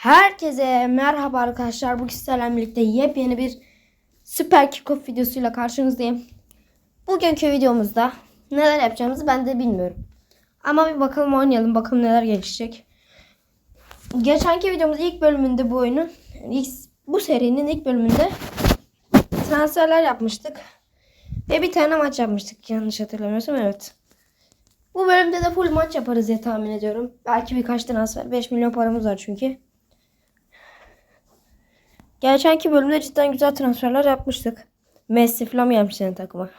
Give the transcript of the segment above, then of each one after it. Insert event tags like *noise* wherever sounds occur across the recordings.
Herkese merhaba arkadaşlar. Bugün sizlerle birlikte yepyeni bir Süper Kickoff videosuyla karşınızdayım. Bugünkü videomuzda neler yapacağımızı ben de bilmiyorum. Ama bir bakalım oynayalım. Bakalım neler gelişecek. Geçenki videomuzun ilk bölümünde bu oyunun ilk, bu serinin ilk bölümünde transferler yapmıştık. Ve bir tane maç yapmıştık yanlış hatırlamıyorsam evet. Bu bölümde de full maç yaparız diye tahmin ediyorum. Belki birkaç transfer. 5 milyon paramız var çünkü. Geçenki bölümde cidden güzel transferler yapmıştık. Messi falan gelmiş senin takıma.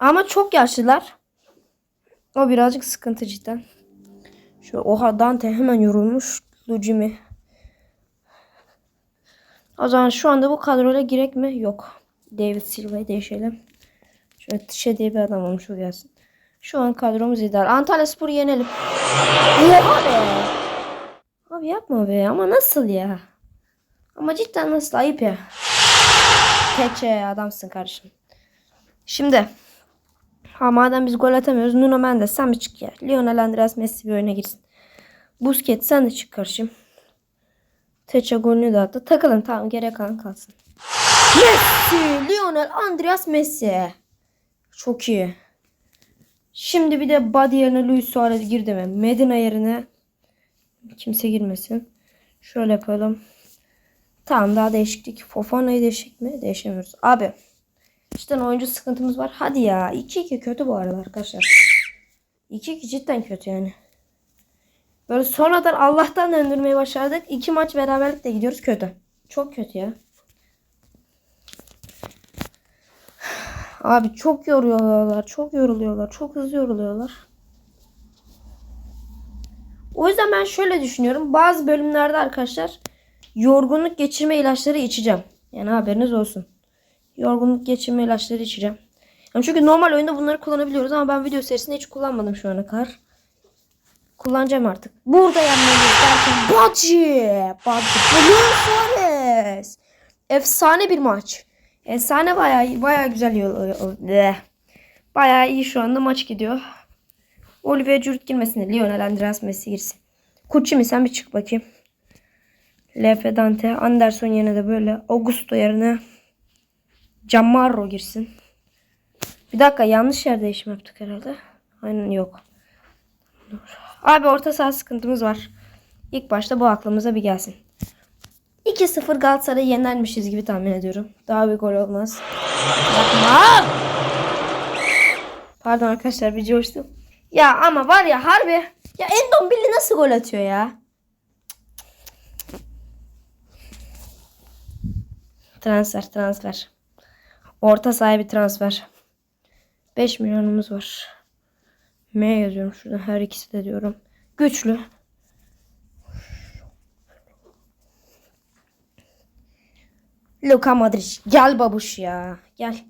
Ama çok yaşlılar. O birazcık sıkıntı cidden. Şu oha Dante hemen yorulmuş. Lucimi. O zaman şu anda bu kadroya girek mi? Yok. David Silva'yı değişelim. Şöyle Tişe diye bir adam olmuş o gelsin. Şu an kadromuz ideal. Antalya Spor'u yenelim. Oha be. Abi yapma be ama nasıl ya? Ama cidden nasıl ayıp ya. Teçe adamsın kardeşim. Şimdi. Ha madem biz gol atamıyoruz. Nuno Mendes sen bir çık ya. Lionel Andres Messi bir oyuna girsin. Busquets sen de çık kardeşim. Teçe golünü de attı. Takılın tamam geriye kalan kalsın. Messi! Lionel Andreas Messi. Çok iyi. Şimdi bir de Body yerine Luis Suarez girdi mi? Medina yerine kimse girmesin. Şöyle yapalım. Tamam daha değişiklik. Fofana'yı değişik mi? Değişemiyoruz. Abi. İşte oyuncu sıkıntımız var. Hadi ya. 2-2 kötü bu arada arkadaşlar. 2-2 cidden kötü yani. Böyle sonradan Allah'tan döndürmeyi başardık. İki maç beraberlikle gidiyoruz kötü. Çok kötü ya. Abi çok yoruyorlar. Çok yoruluyorlar. Çok hızlı yoruluyorlar. O yüzden ben şöyle düşünüyorum. Bazı bölümlerde arkadaşlar yorgunluk geçirme ilaçları içeceğim. Yani haberiniz olsun. Yorgunluk geçirme ilaçları içeceğim. Yani çünkü normal oyunda bunları kullanabiliyoruz ama ben video serisinde hiç kullanmadım şu ana kadar. Kullanacağım artık. Burada derken Bacı. Bacı. Luis Suarez. Efsane bir maç. Efsane bayağı bayağı güzel yol- Bayağı iyi şu anda maç gidiyor. Olivier Giroud girmesin Lionel Andreas Messi girsin. Kucci mi sen bir çık bakayım. Lefe Dante. Anderson yerine de böyle. Augusto yerine. Camarro girsin. Bir dakika yanlış yer değişim yaptık herhalde. Aynen yok. Dur. Abi orta saha sıkıntımız var. İlk başta bu aklımıza bir gelsin. 2-0 Galatasaray'ı yenermişiz gibi tahmin ediyorum. Daha bir gol olmaz. Yapma. Pardon arkadaşlar bir coştum. Ya ama var ya harbi. Ya Endombili nasıl gol atıyor ya? Transfer transfer. Orta sahibi transfer. 5 milyonumuz var. M yazıyorum şurada her ikisi de diyorum. Güçlü. Luka Modric. Gel babuş ya. Gel.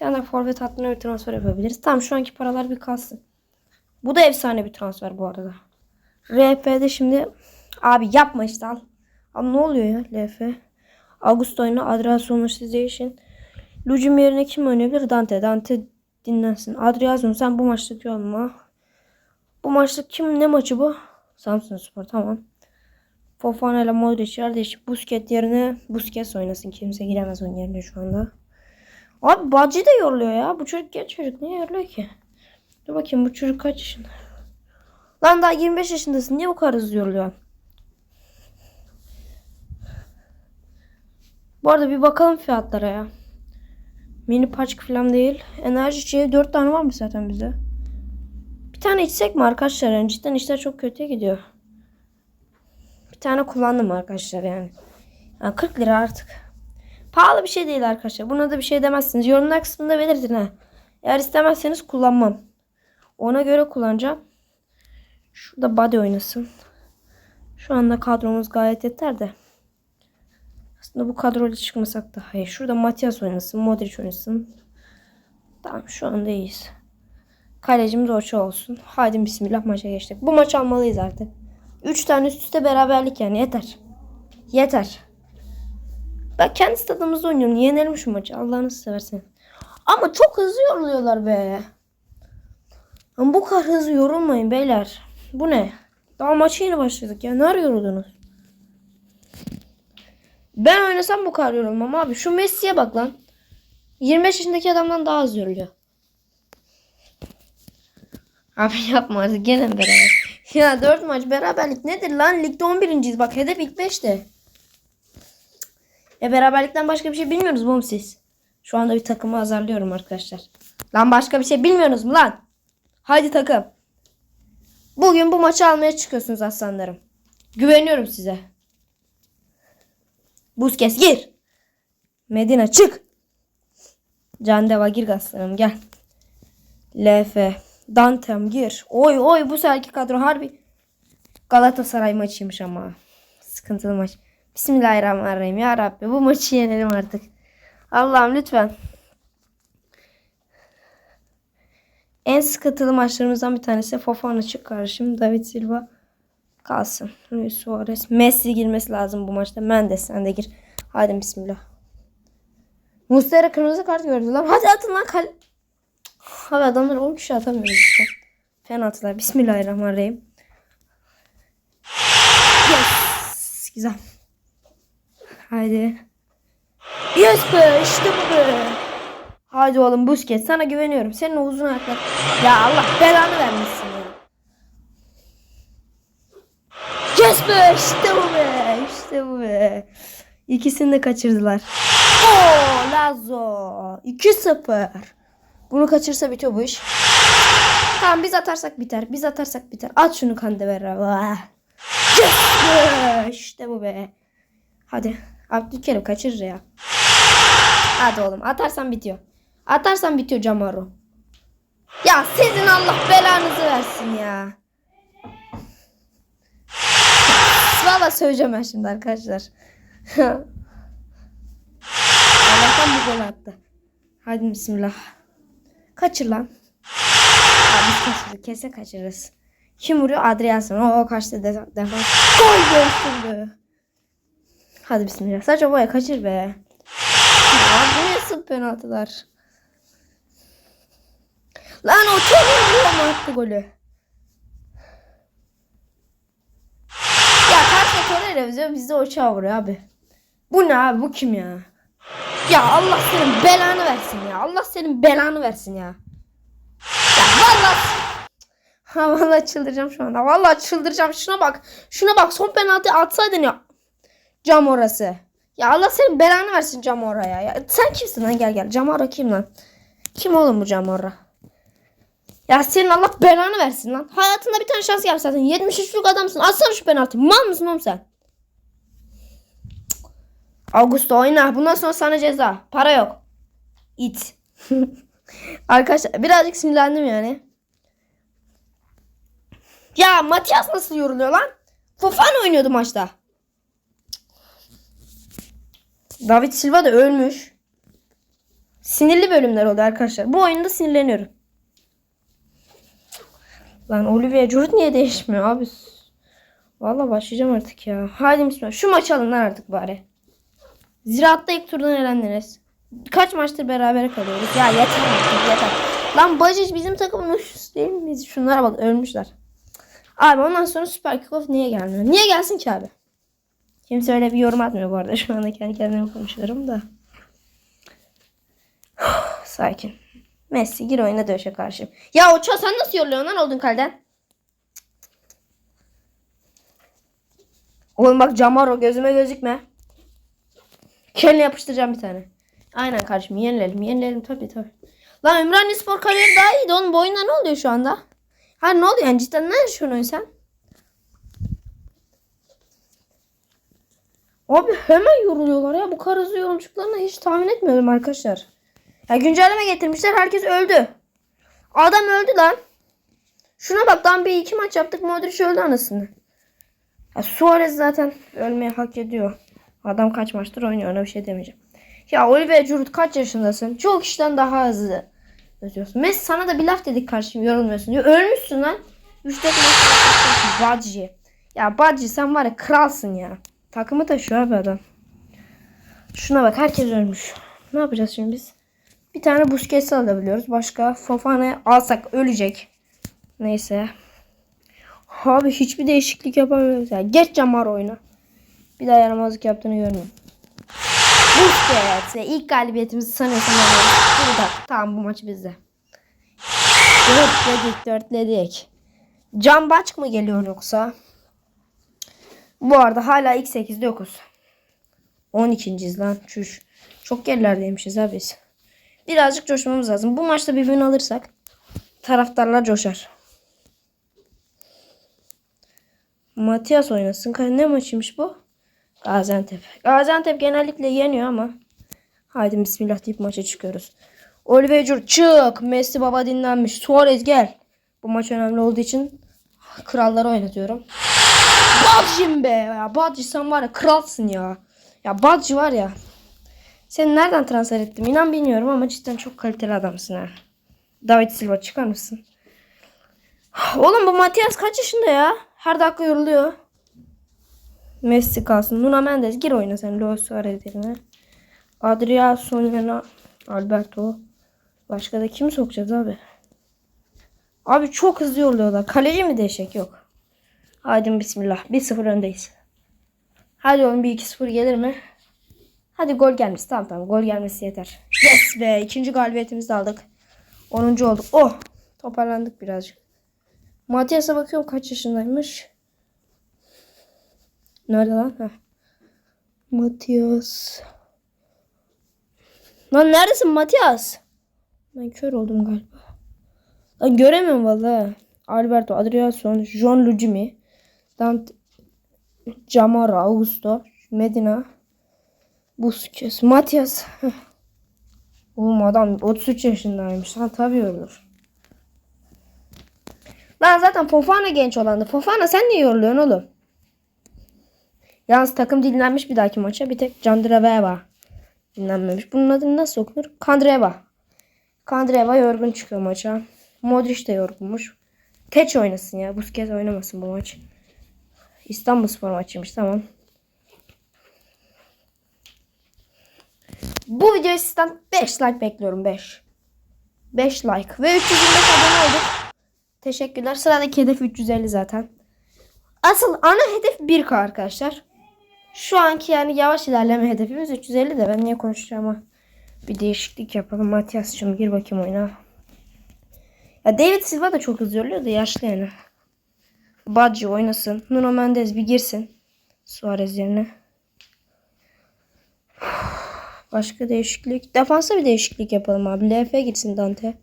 Tane de forvet hattına bir transfer yapabiliriz. Tamam şu anki paralar bir kalsın. Bu da efsane bir transfer bu arada. RP'de şimdi abi yapma işte al. Abi ne oluyor ya LF? Augusto oyunu Adrian Monetization. Lucim yerine kim oynayabilir? Dante. Dante dinlensin. Adrian sen bu maçtaki olma. Bu maçlık kim? Ne maçı bu? Samsun Spor tamam. Fofana ile Modric yer değişik. Busquets yerine Busquets oynasın. Kimse giremez onun yerine şu anda. Abi Bacı da yoruluyor ya. Bu çocuk genç çocuk. Niye yoruluyor ki? Dur bakayım bu çocuk kaç yaşında? Lan daha 25 yaşındasın. Niye bu kadar hızlı yoruluyorsun? Bu arada bir bakalım fiyatlara ya. Mini paçk falan değil. Enerji içeceği 4 tane var mı zaten bize? Bir tane içsek mi arkadaşlar? Yani cidden işler çok kötüye gidiyor. Bir tane kullandım arkadaşlar yani. yani 40 lira artık. Pahalı bir şey değil arkadaşlar. Buna da bir şey demezsiniz. Yorumlar kısmında belirtin ha. Eğer istemezseniz kullanmam. Ona göre kullanacağım. Şurada body oynasın. Şu anda kadromuz gayet yeter de. Aslında bu kadroyla çıkmasak daha iyi. Şurada Matias oynasın. Modric oynasın. Tamam şu anda iyiyiz. Kalecimiz Oça olsun. Hadi bismillah maça geçtik. Bu maç almalıyız artık. 3 tane üst üste beraberlik yani yeter. Yeter. Ben kendi stadımızda oynuyorum. Yenelim şu maçı. Allah'ını seversen. Ama çok hızlı yoruluyorlar be. Ama bu kadar hızlı yorulmayın beyler. Bu ne? Daha maça yeni başladık ya. Ne yoruldunuz? Ben oynasam bu kadar yorulmam abi. Şu Messi'ye bak lan. 25 yaşındaki adamdan daha az yoruluyor. Abi yapma artık gene beraber. *laughs* Ya 4 maç beraberlik nedir lan? Ligde 11.yiz. Bak hedef ilk 5'te. Ya beraberlikten başka bir şey bilmiyoruz mu siz? Şu anda bir takımı hazırlıyorum arkadaşlar. Lan başka bir şey bilmiyorsunuz mu lan? Haydi takım. Bugün bu maçı almaya çıkıyorsunuz aslanlarım. Güveniyorum size. Busquets gir. Medina çık. Can Deva gir aslanım gel. LF. Dantem gir. Oy oy bu seferki kadro harbi Galatasaray maçıymış ama. Sıkıntılı maç. Bismillahirrahmanirrahim. Ya Rabbi bu maçı yenelim artık. Allah'ım lütfen. En sıkıntılı maçlarımızdan bir tanesi Fofana çık kardeşim. David Silva kalsın. Luis Suarez. Messi girmesi lazım bu maçta. Mendes sen de gir. Hadi bismillah. Muslera kırmızı kart gördü lan. Hadi atın lan kale. Abi adamlar 10 kişi atamıyor işte. Penaltılar. Bismillahirrahmanirrahim. Yes. Güzel. Haydi. Yes be işte bu be. Haydi oğlum Busquets sana güveniyorum. Senin o uzun ayaklar. Ya Allah belanı vermesin ya. Yes be işte bu be. İşte bu be. İkisini de kaçırdılar. Oo Lazo. 2-0. Bunu kaçırsa bitiyor bu iş. Tamam biz atarsak biter. Biz atarsak biter. At şunu Kandevera. Yes be. İşte bu be. Hadi. Abdülkerim kaçırır ya. Hadi oğlum atarsan bitiyor. Atarsan bitiyor Camaro. Ya sizin Allah belanızı versin ya. Valla söyleyeceğim ben şimdi arkadaşlar. *laughs* Allah'tan bu gol attı. Hadi bismillah. Kaçır lan. Abi biz kaçırdık. Kese kaçırırız. Kim vuruyor? Adrianson. O kaçtı de defans. Gol görsün Hadi bismillah. Sadece boya kaçır be. Ya bu nasıl penaltılar? Lan o çok vuruyor mu attı golü? Ya karşı Torreira bize bizde o çağ vuruyor abi. Bu ne abi? Bu kim ya? Ya Allah senin belanı versin ya. Allah senin belanı versin ya. Ya vallahi Ha vallahi çıldıracağım şu anda. Vallahi çıldıracağım. Şuna bak. Şuna bak. Son penaltı atsaydın ya. Cam orası. Ya Allah senin belanı versin cam oraya. Ya sen kimsin lan gel gel. Cam ora kim lan? Kim oğlum bu cam ora? Ya senin Allah belanı versin lan. Hayatında bir tane şans yap zaten. 73'lük adamsın. Atsana şu penaltıyı. Mal mısın oğlum sen? Augusto oyna. Bundan sonra sana ceza. Para yok. İt. *laughs* Arkadaşlar birazcık sinirlendim yani. Ya Matias nasıl yoruluyor lan? Fofana oynuyordu maçta. David Silva da ölmüş. Sinirli bölümler oldu arkadaşlar. Bu oyunda sinirleniyorum. Lan Olivier Giroud niye değişmiyor abi? Vallahi başlayacağım artık ya. Hadi bismillah. Şu maçı alın artık bari. Ziraat'ta ilk turdan elendiniz. Kaç maçtır beraber kalıyoruz. Ya yeter artık yeter. Lan Bajic bizim takımımız değil miyiz? Şunlara bak ölmüşler. Abi ondan sonra Süper Kickoff niye gelmiyor? Niye gelsin ki abi? Kimse öyle bir yorum atmıyor bu arada. *laughs* Şu anda kendi kendime konuşuyorum da. *sighs* Sakin. Messi gir oyuna döşe karşı. Ya Oça sen nasıl yoruluyorsun lan oldun kaleden? Oğlum bak Camaro gözüme gözükme. Kendine yapıştıracağım bir tane. Aynen kardeşim yenilelim yenilelim tabii tabii. Lan Ümraniye Spor kariyeri daha iyiydi. Onun boyunda ne oluyor şu anda? Ha ne oluyor yani cidden ne yaşıyorsun sen? Abi hemen yoruluyorlar ya. Bu kadar hızlı hiç tahmin etmiyordum arkadaşlar. Ya güncelleme getirmişler. Herkes öldü. Adam öldü lan. Şuna bak daha bir iki maç yaptık. Modric öldü anasını. Ya Suarez zaten ölmeyi hak ediyor. Adam kaç maçtır oynuyor ona bir şey demeyeceğim. Ya Oliver Giroud kaç yaşındasın? Çok kişiden daha hızlı özüyorsun. Messi sana da bir laf dedik karşım yorulmuyorsun diyor. Ölmüşsün lan. 3 4 maç Badji. Ya Badji sen var ya kralsın ya. Takımı taşıyor abi adam. Şuna bak herkes ölmüş. Ne yapacağız şimdi biz? Bir tane Busquets'i alabiliyoruz. Başka Fofana'yı alsak ölecek. Neyse. Abi hiçbir değişiklik yapamıyoruz ya. Geç camar oyunu. Bir daha yaramazlık yaptığını görmüyorum. Busquets. İlk galibiyetimizi sanıyorsam alıyoruz. Burada. Tamam bu maç bizde. Dörtledik dörtledik. Can Baçk mı geliyor yoksa? Bu arada hala ilk 8'de yokuz. 12.yiz lan. Çüş. Çok gerilerdeymişiz ha biz. Birazcık coşmamız lazım. Bu maçta bir win alırsak taraftarlar coşar. Matias oynasın. Ne maçıymış bu? Gaziantep. Gaziantep genellikle yeniyor ama haydi bismillah deyip maça çıkıyoruz. Oliver Giroud çık. Messi baba dinlenmiş. Suarez gel. Bu maç önemli olduğu için kralları oynatıyorum. Badjim be ya. Badji sen var ya kralsın ya. Ya Badji var ya. Seni nereden transfer ettim inan bilmiyorum ama cidden çok kaliteli adamsın ha. David Silva çıkar mısın? Oğlum bu Matias kaç yaşında ya? Her dakika yoruluyor. Messi kalsın. Nuno Mendes gir oyna sen. Luis Suarez yerine. Adrian Sonyana Alberto. Başka da kim sokacağız abi? Abi çok hızlı yolluyorlar. Kaleci mi değişecek? Yok. Haydi bismillah. 1-0 öndeyiz. Hadi oğlum bir 2-0 gelir mi? Hadi gol gelmesi. Tamam tamam gol gelmesi yeter. Yes be. ikinci galibiyetimizi de aldık. 10. olduk. Oh. Toparlandık birazcık. Matias'a bakıyorum kaç yaşındaymış. Nerede lan? Heh. Matias. Lan neredesin Matias? Ben kör oldum galiba. Lan göremiyorum valla. Alberto, Adriason, John Lugimi, Dante, Camara, Augusto, Medina, Busquets, Matias. *laughs* Oğlum adam 33 yaşındaymış. Ha tabii olur. Lan zaten Fofana genç olandı. Fofana sen niye yoruluyorsun oğlum? Yalnız takım dinlenmiş bir dahaki maça. Bir tek Candreva dinlenmemiş. Bunun adı nasıl okunur? Kandreva. Kandreva yorgun çıkıyor maça. Modric de yorgunmuş. Teç oynasın ya. Busquets oynamasın bu maç. İstanbul Spor maçıymış tamam. Bu videoya sizden 5 like bekliyorum 5. 5 like ve 325 abone olduk. Teşekkürler. Sıradaki hedef 350 zaten. Asıl ana hedef 1K arkadaşlar. Şu anki yani yavaş ilerleme hedefimiz 350 de ben niye konuşacağım bir değişiklik yapalım. Matias'cığım gir bakayım oyuna. Ya David Silva da çok hızlı yolluyor da yaşlı yani. Badji oynasın. Nuno Mendes bir girsin. Suarez yerine. Başka değişiklik. Defansa bir değişiklik yapalım abi. LF gitsin Dante.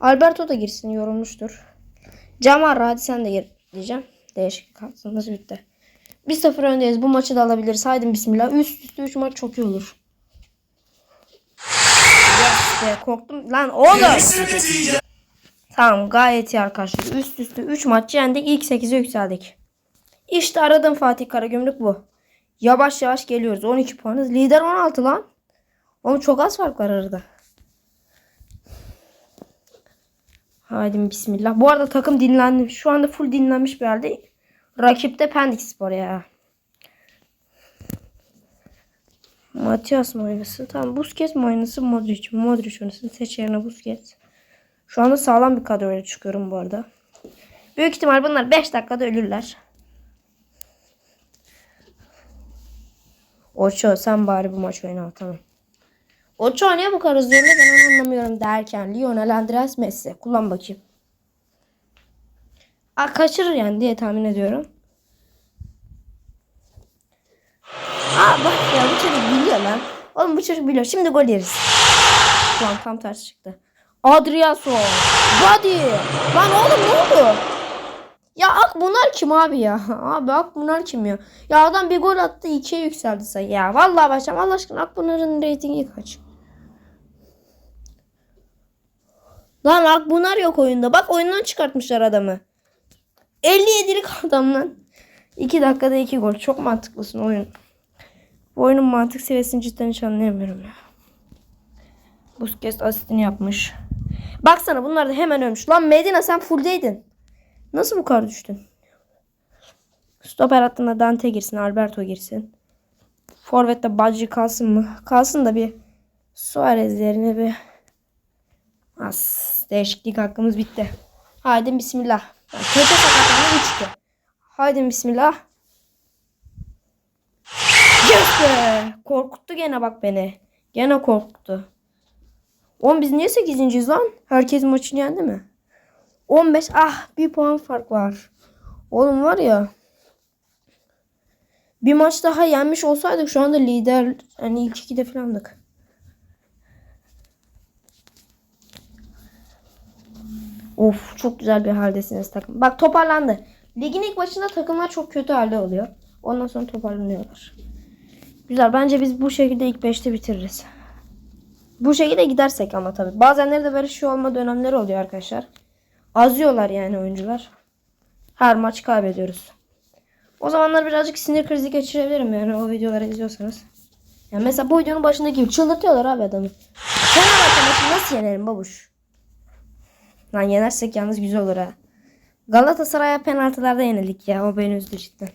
Alberto da girsin yorulmuştur. Camar hadi sen de gir diyeceğim. Değişiklik kalsın. bitti. 1-0 öndeyiz. Bu maçı da alabiliriz. Haydi bismillah. Üst üste 3 maç çok iyi olur. Yes korktum. Lan oğlum. Tamam gayet iyi arkadaşlar. Üst üste 3 maç yendik. İlk 8'e yükseldik. İşte aradığım Fatih Karagümrük bu. Yavaş yavaş geliyoruz. 12 puanız. Lider 16 lan. Oğlum çok az fark var arada. Haydi bismillah. Bu arada takım dinlendi. Şu anda full dinlenmiş bir halde. Rakipte Pendik Spor ya. Matias mı oynasın? Tamam Busquets mi oynasın? Modric mi? Modric oynasın. Seç yerine Busquets. Şu anda sağlam bir kadroyla çıkıyorum bu arada. Büyük ihtimal bunlar 5 dakikada ölürler. Oço sen bari bu maç oyna tamam. Oço niye bu kadar oynuyor ben onu anlamıyorum derken Lionel Andres Messi kullan bakayım. Aa, kaçırır yani diye tahmin ediyorum. Aa bak ya bu çocuk biliyor lan. Oğlum bu çocuk biliyor. Şimdi gol yeriz. Şu an tam tersi çıktı. Adriaso. Body. Lan oğlum ne oldu? Ya Ak bunlar kim abi ya? *laughs* Abi Ak bunlar kim ya? Ya adam bir gol attı ikiye yükseldi sayı ya. Vallahi başlam Allah aşkına Ak bunların reytingi kaç? Lan Ak bunlar yok oyunda. Bak oyundan çıkartmışlar adamı. 57'lik adam lan. 2 dakikada 2 gol. Çok mantıklısın oyun. Bu oyunun mantık seviyesini cidden hiç anlayamıyorum ya. Busquets asistini yapmış. Baksana bunlar da hemen ölmüş. Lan Medina sen fulldeydin. Nasıl bu kadar düştün? Stoper hattında Dante girsin, Alberto girsin. Forvet'te Badji kalsın mı? Kalsın da bir Suarez yerine bir As değişiklik hakkımız bitti. Haydi bismillah. Kötü sakatlandı 3-2. Haydi bismillah. Yes! Korkuttu gene bak beni. Gene korkuttu. Oğlum biz niye 8.yiz lan? Herkes maçını yendi mi? 15. Ah bir puan fark var. Oğlum var ya. Bir maç daha yenmiş olsaydık şu anda lider hani ilk ikide falandık. Of çok güzel bir haldesiniz takım. Bak toparlandı. Ligin ilk başında takımlar çok kötü halde oluyor. Ondan sonra toparlanıyorlar. Güzel. Bence biz bu şekilde ilk 5'te bitiririz. Bu şekilde gidersek ama tabii. Bazenleri de böyle şey olma dönemleri oluyor arkadaşlar. Azıyorlar yani oyuncular. Her maç kaybediyoruz. O zamanlar birazcık sinir krizi geçirebilirim yani o videoları izliyorsanız. Yani mesela bu videonun başındaki gibi çıldırtıyorlar abi adamı. Fenerbahçe nasıl yenerim babuş? Lan yenersek yalnız güzel olur ha. Galatasaray'a penaltılarda yenildik ya. O beni üzdü cidden.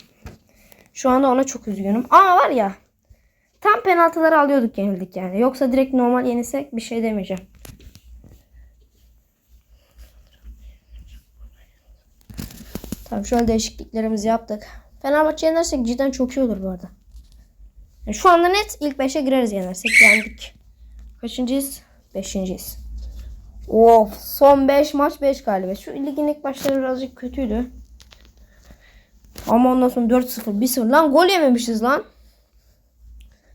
Şu anda ona çok üzgünüm. Ama var ya. Tam penaltıları alıyorduk yenildik yani. Yoksa direkt normal yenisek bir şey demeyeceğim. Tamam şöyle değişikliklerimizi yaptık. Fenerbahçe yenersek cidden çok iyi olur bu arada. Yani şu anda net ilk 5'e gireriz yenersek. Yendik. Kaçıncıyız? Beşinciyiz. Of son 5 maç 5 galibiyet. Şu ligin ilk başları birazcık kötüydü. Ama ondan sonra 4-0 1-0 lan gol yememişiz lan.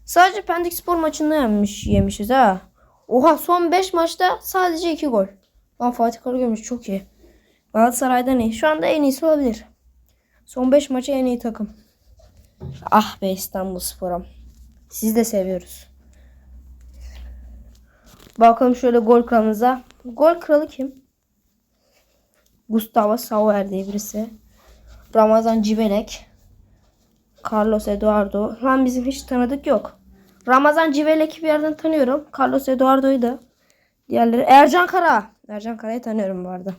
Sadece Pendik Spor maçında yemiş, yemişiz ha. Oha son 5 maçta sadece 2 gol. Lan Fatih Karagümrük çok iyi. Galatasaray'dan iyi. Şu anda en iyisi olabilir. Son 5 maçı en iyi takım. Ah be İstanbul Spor'um. Sizi de seviyoruz. Bakalım şöyle gol kralımıza. Gol kralı kim? Gustavo Sauer diye birisi. Ramazan Civelek. Carlos Eduardo. Lan bizim hiç tanıdık yok. Ramazan Civelek'i bir yerden tanıyorum. Carlos Eduardo'yu da. Diğerleri. Ercan Kara. Ercan Kara'yı tanıyorum bu arada.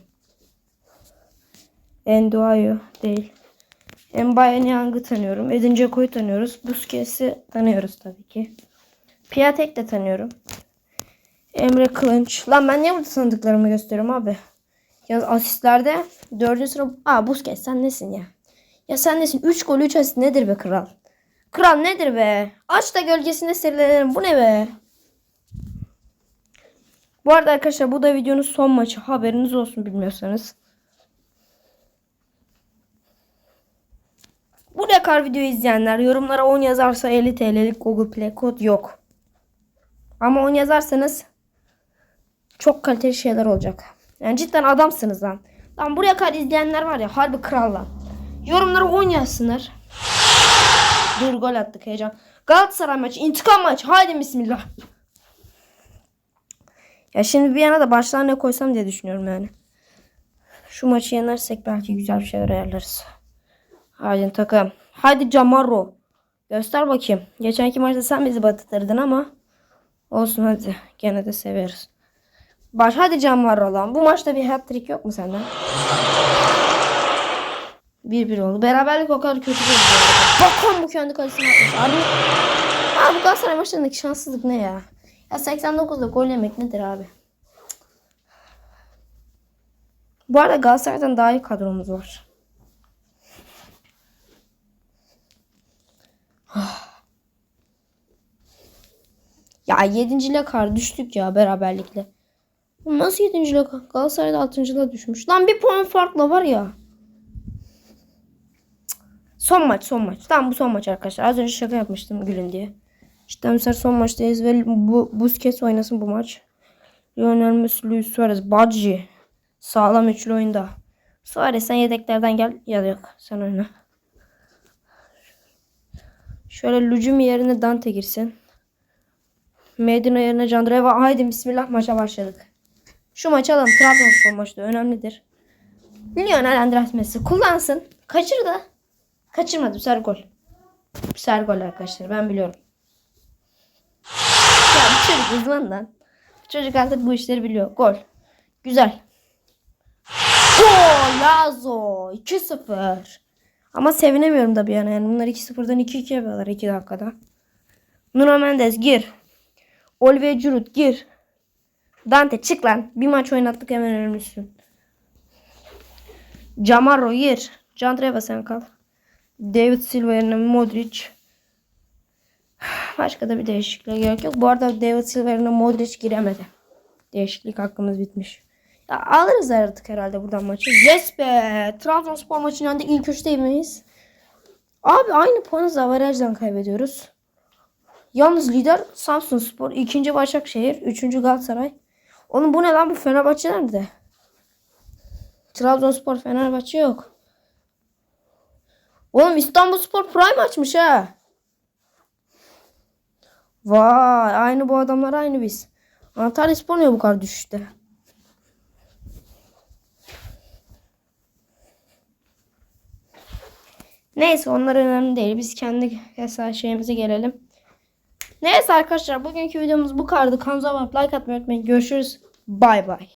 Enduayo değil. Mbaye Niang'ı tanıyorum. Edin Dzeko'yu tanıyoruz. Busquets'i tanıyoruz tabii ki. Piatek de tanıyorum. Emre Kılınç. Lan ben niye burada tanıdıklarımı gösteriyorum abi? Ya asistlerde dördüncü sıra... Aa Busquets sen nesin ya? Ya sen nesin? 3 gol 3 asist nedir be kral? Kral nedir be? Aç da gölgesinde serilenelim. Bu ne be? Bu arada arkadaşlar bu da videonun son maçı. Haberiniz olsun bilmiyorsanız. Bu dekar videoyu izleyenler yorumlara 10 yazarsa 50 TL'lik Google Play kod yok. Ama 10 yazarsanız çok kaliteli şeyler olacak. Yani cidden adamsınız lan. Lan buraya kadar izleyenler var ya harbi kral lan. Yorumlara 10 yazsınlar. Dur gol attık heyecan. Galatasaray maçı, intikam maçı. Haydi bismillah. Ya şimdi bir yana da başlar ne koysam diye düşünüyorum yani. Şu maçı yenersek belki güzel bir şeyler ayarlarız. Haydi takım. Haydi Camaro. Göster bakayım. Geçenki maçta sen bizi batırdın ama olsun hadi. Gene de severiz. Baş hadi Camaro lan. Bu maçta bir hat-trick yok mu senden? 1-1 oldu. Beraberlik o kadar kötü bu arada. Bakın bu kendi kalesine atmış. Abi, abi bu Galatasaray maçlarındaki şanssızlık ne ya? Ya 89'da gol yemek nedir abi? Bu arada Galatasaray'dan daha iyi kadromuz var. *sighs* Ya 7. kar düştük ya beraberlikle. Nasıl 7. Galatasaray'da 6. düşmüş. Lan bir puan farkla var ya. Son maç son maç. Tamam bu son maç arkadaşlar. Az önce şaka yapmıştım gülün diye. İşte mesela son maçtayız ve bu Busquets oynasın bu maç. Lionel Messi, Luis Suarez, Badji. Sağlam üçlü oyunda. Suarez sen yedeklerden gel ya yok sen oyna. Şöyle Lucumi yerine Dante girsin. Medina yerine Candreva. Haydi bismillah maça başladık. Şu maçı alalım. Trabzonspor maçı da önemlidir. Lionel Andres Messi kullansın. Kaçır. Kaçırmadı. Ser gol. Ser gol arkadaşlar. Ben biliyorum. Ya bu çocuk uzman lan. Bu çocuk artık bu işleri biliyor. Gol. Güzel. Gol Lazo. 2-0. Ama sevinemiyorum da bir yana. Yani bunlar 2-0'dan 2-2 yapıyorlar 2 dakikada. Nuno Mendes gir. Olivier Giroud gir. Dante çık lan. Bir maç oynattık hemen ölmüşsün. Camaro yer. Candreva sen kal. David Silva yerine Modric. *sighs* Başka da bir değişikliğe gerek yok. Bu arada David Silva yerine Modric giremedi. Değişiklik hakkımız bitmiş. Ya alırız artık herhalde buradan maçı. Yes be! Trabzonspor maçının da ilk üçte miyiz? Abi aynı puanı Zavaraj'dan kaybediyoruz. Yalnız lider Samsun Spor, ikinci Başakşehir, üçüncü Galatasaray. Oğlum bu ne lan bu Fenerbahçe nerede? Trabzonspor Fenerbahçe yok. Oğlum İstanbul Spor Prime açmış ha. Vay aynı bu adamlar aynı biz. Antalya Spor niye bu kadar düşüşte? Neyse onlar önemli değil. Biz kendi hesap şeyimize gelelim. Neyse arkadaşlar bugünkü videomuz bu kadardı. Kanalımıza abone like atmayı unutmayın. Görüşürüz. Bay bay.